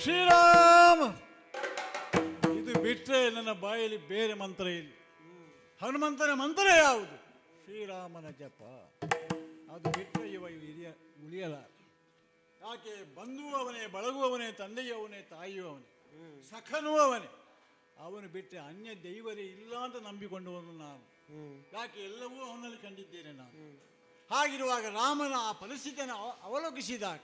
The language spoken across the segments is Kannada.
ಶ್ರೀರಾಮ! ಇದು ಬಿಟ್ಟರೆ ನನ್ನ ಬಾಯಲ್ಲಿ ಬೇರೆ ಮಂತ್ರ ಇಲ್ಲ. ಹನುಮಂತನ ಮಂತ್ರ ಯಾವುದು? ಶ್ರೀರಾಮನ ಜಪ. ಅದು ಬಿಟ್ಟರೆ ಇವ ಹಿರಿಯ, ಉಳಿಯಲ್ಲ. ಯಾಕೆ? ಬಂಧು ಅವನೇ ಬಳಗುವವನೇ ಅವನೇ ತಂದೆಯೂ ಅವನೇ ತಾಯಿಯೂ ಅವನೇ ಸಖನೂ ಅವನೇ. ಅವನು ಬಿಟ್ಟರೆ ಅನ್ಯ ದೈವರೇ ಇಲ್ಲ ಅಂತ ನಂಬಿಕೊಂಡವನು ನಾನು. ಯಾಕೆ? ಎಲ್ಲವೂ ಅವನಲ್ಲಿ ಕಂಡಿದ್ದೇನೆ ನಾನು. ಹಾಗಿರುವಾಗ ರಾಮನ ಆ ಪರಿಸ್ಥಿತಿಯನ್ನು ಅವ- ಅವಲೋಕಿಸಿದಾಗ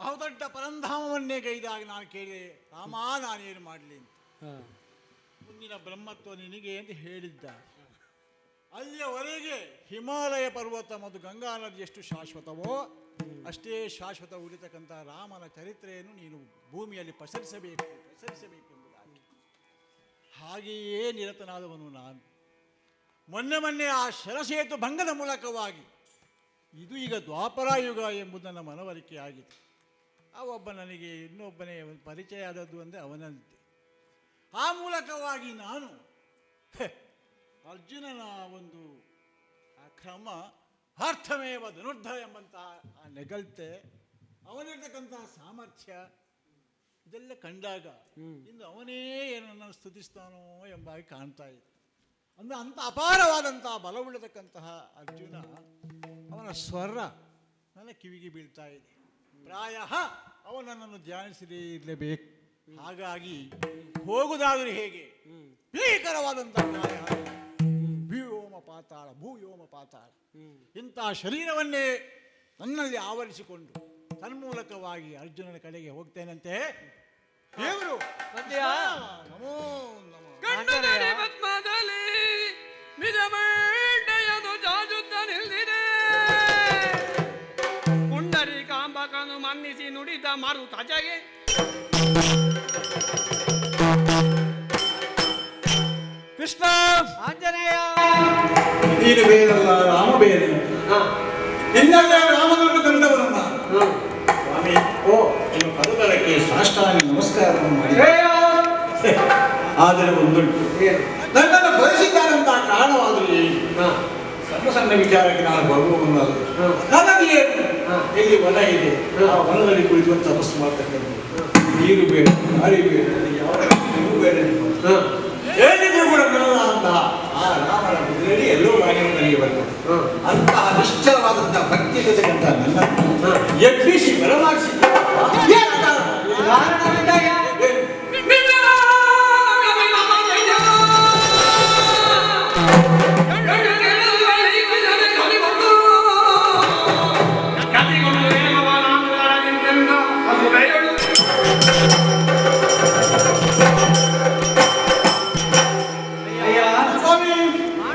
ಆ ದೊಡ್ಡ ಪರಂಧಾಮವನ್ನೇ ಗೈದಾಗ ನಾನು ಕೇಳಿದೆ ರಾಮ ನಾನೇನು ಮಾಡಲಿ ಅಂತ. ಮುಂದಿನ ಬ್ರಹ್ಮತ್ವ ನಿನಗೆ ಅಂತ ಹೇಳಿದ್ದ. ಅಲ್ಲಿಯವರೆಗೆ ಹಿಮಾಲಯ ಪರ್ವತ ಮತ್ತು ಗಂಗಾ ನದಿ ಎಷ್ಟು ಶಾಶ್ವತವೋ ಅಷ್ಟೇ ಶಾಶ್ವತ ಉಳಿತಕ್ಕಂಥ ರಾಮನ ಚರಿತ್ರೆಯನ್ನು ನೀನು ಭೂಮಿಯಲ್ಲಿ ಪಸರಿಸಬೇಕು ಪಸರಿಸಬೇಕೆಂಬುದಾಗಿ ಹಾಗೆಯೇ ನಿರತನಾದವನು ನಾನು. ಮೊನ್ನೆ ಮೊನ್ನೆ ಆ ಶರಸೇತು ಭಂಗದ ಮೂಲಕವಾಗಿ ಇದು ಈಗ ದ್ವಾಪರಾಯುಗ ಎಂಬುದನ್ನು ಮನವರಿಕೆಯಾಗಿದೆ. ನನ್ನ ಮನವರಿಕೆ ಆಗಿದೆ ಆ ಒಬ್ಬ ನನಗೆ ಇನ್ನೊಬ್ಬನೇ ಪರಿಚಯ ಆದದ್ದು ಅಂದರೆ ಅವನಂತೆ. ಆ ಮೂಲಕವಾಗಿ ನಾನು ಅರ್ಜುನನ ಒಂದು ಆ ಕ್ರಮ ಅರ್ಥಮೇವ ಧನುರ್ಧ ಎಂಬಂತಹ ಆ ನೆಗಲ್ತೆ ಅವನಿರ್ತಕ್ಕಂತಹ ಸಾಮರ್ಥ್ಯ ಇದೆಲ್ಲ ಕಂಡಾಗ ಇಂದು ಅವನೇ ಏನನ್ನು ಸ್ತುತಿಸ್ತಾನೋ ಎಂಬಾಗಿ ಕಾಣ್ತಾ ಇತ್ತು ಅಂದ್ರೆ ಅಂಥ ಅಪಾರವಾದಂತಹ ಬಲವುಳ್ಳತಕ್ಕಂತಹ ಅರ್ಜುನ ಅವನ ಸ್ವರ ನನ್ನ ಕಿವಿಗೆ ಬೀಳ್ತಾ ಇದೆ. ಪ್ರಾಯ ಅವ ನನ್ನನ್ನು ಧ್ಯಾನಿಸದೇ ಇರಲೇಬೇಕು. ಹಾಗಾಗಿ ಹೋಗುವುದಾದರೂ ಹೇಗೆ? ಭೀಕರವಾದಂತಹ ಪ್ರಾಯ. ಭೂಯೋಮ ಪಾತಾಳ ಭೂಯೋಮ ಪಾತಾಳ. ಇಂತಹ ಶರೀರವನ್ನೇ ನನ್ನಲ್ಲಿ ಆವರಿಸಿಕೊಂಡು ತನ್ಮೂಲಕವಾಗಿ ಅರ್ಜುನನ ಕಡೆಗೆ ಹೋಗ್ತೇನಂತೆ? ದೇವರು ಮನ್ನಿಸಿ ನುಡಿದ ಮಾರು ತಾಜಾಗೆ ಕೃಷ್ಣ! ಆಂಜನೇಯ! ನೀನು ಬೇರಲ್ಲ ರಾಮ ಬೇರೆ. ಹಾ, ನಿನ್ನೆಲ್ಲ ರಾಮನನ್ನು ಕಂಡವನು ನಾನು. ಸ್ವಾಮಿ ಓ ನಿಮ್ಮ ಪದತಳಕ್ಕೆ ಸಾಷ್ಟಾಂಗ ನಮಸ್ಕಾರವನ್ನು ಮಾಡಿ. ಆದರೆ ಒಂದುಂಟು? ನನ್ನನ್ನು ಏನು ಹಾ, ಸಣ್ಣ ಸಣ್ಣ ವಿಚಾರಕ್ಕೆ ನಾನು. ನನಗೆ ಏನು? ಹಾ. ಎಲ್ಲಿ ವನ ಇದೆ. ಆ ವನದಲ್ಲಿ ಕುಳಿತು ತಪಸ್ಸು ಮಾಡ್ತಕ್ಕಂಥದ್ದು. ನೀರು ಬೇಡ ಗಾಳಿ ಬೇಡ ಯಾವ ನೀರು ಬೇಡ ಹೇಳಿದ್ರು ಕೂಡ ಅಂತ ಆ ರಾಮನ ಕುದುರೆಯಲ್ಲಿ ಎಲ್ಲೋ ಗಾಳಿಯು ನನಗೆ ಬರ್ತದೆ. ಅಂತಹ ನಿಶ್ಚಲವಾದಂತಹ ಭಕ್ತಿ ಇರತಕ್ಕಂತಹ ನನ್ನ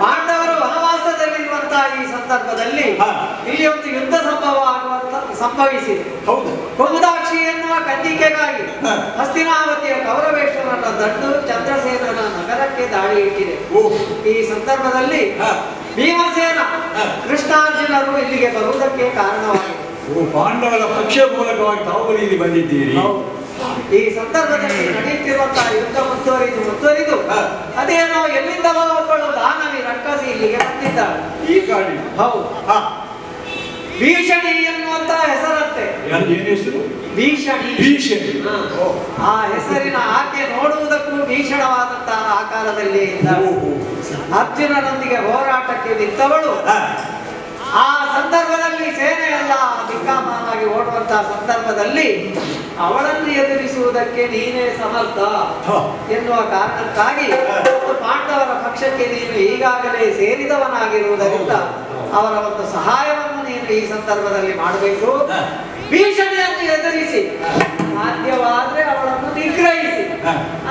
ಪಾಂಡವರು ವನವಾಸದಲ್ಲಿರುವಂತಹ ಈ ಸಂದರ್ಭದಲ್ಲಿ. ಇಲ್ಲಿ ಒಂದು ಯುದ್ಧ ಸಂಭವ ಆಗುವಂತ ಸಂಭವಿಸಿದೆ ಹೌದು ಕುಮುದಾಕ್ಷಿ ಎನ್ನುವ ಕಂದಿಕೆಗಾಗಿ. ಹಸ್ತಿನಾವತಿಯ ಕೌರವೇಶ್ವರನ ದಂಡು ಚಂದ್ರಸೇನನ ನಗರಕ್ಕೆ ದಾಳಿ ಇಟ್ಟಿದೆ ಓ ಈ ಸಂದರ್ಭದಲ್ಲಿ. ಭೀಮಸೇನ. ಕೃಷ್ಣಾರ್ಜುನರು ಇಲ್ಲಿಗೆ ಬರುವುದಕ್ಕೆ ಕಾರಣವಾಗಿದೆ ಓ ಪಾಂಡವರ ಪಕ್ಷ ಮೂಲಕವಾಗಿ ತಾವು ಇಲ್ಲಿ ಬಂದಿದ್ದೀರಿ ಈ ಸಂದರ್ಭದಲ್ಲಿ ನಡೆಯುತ್ತಿರುವಂತಹ ಯುದ್ಧ ಮುಂದುವರಿದು ಮುಂದುವರಿದು ನಾವು ಅದೇನೋ ಎಲ್ಲಿಂದ ದಾನವಿ ರಕ್ಕಸಿ ಇಲ್ಲಿಗೆ ಬಂದಿದ್ದಾಳೆ ಈ ಗಾಡಿ. ಹೌದು. ಭೀಷಣಿ ಎನ್ನುವಂತಹ ಹೆಸರಂತೆ. ಹೆಸರು? ಭೀಷಣಿ. ಭೀಷಣಿ. ಆ ಹೆಸರಿನ ಆಕೆ ನೋಡುವುದಕ್ಕೂ ಭೀಷಣವಾದಂತಹ ಆಕಾರದಲ್ಲಿ ಇದ್ದಾಳೆ. ಓ. ಅರ್ಜುನನೊಂದಿಗೆ ಹೋರಾಟಕ್ಕೆ ನಿಂತವಳು. ಆ ಸಂದರ್ಭದಲ್ಲಿ ಸೇನೆಯೆಲ್ಲ ದಿಕ್ಕಾಮಾನಾಗಿ ಓಡುವಂತಹ ಸಂದರ್ಭದಲ್ಲಿ ಅವಳನ್ನು ಎದುರಿಸುವುದಕ್ಕೆ ನೀನೇ ಸಮರ್ಥ. ಎನ್ನುವ ಕಾರಣಕ್ಕಾಗಿ ಪಾಂಡವರ ಪಕ್ಷಕ್ಕೆ ನೀನು ಈಗಾಗಲೇ ಸೇರಿದವನಾಗಿರುವುದರಿಂದ ಅವರ ಒಂದು ಸಹಾಯವನ್ನು ನೀನು ಈ ಸಂದರ್ಭದಲ್ಲಿ ಮಾಡಬೇಕು. ಭೀಷಣೆಯನ್ನು ಎದುರಿಸಿ ಸಾಧ್ಯವಾದ್ರೆ ಅವಳನ್ನು ನಿಗ್ರಹಿಸಿ.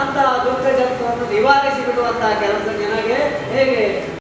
ಅಂತ ದುರ್ಗ ಜಂತುವನ್ನು ನಿವಾರಿಸಿ ಬಿಡುವಂತಹ ಕೆಲಸ ನಿನಗೆ ಹೇಗೆ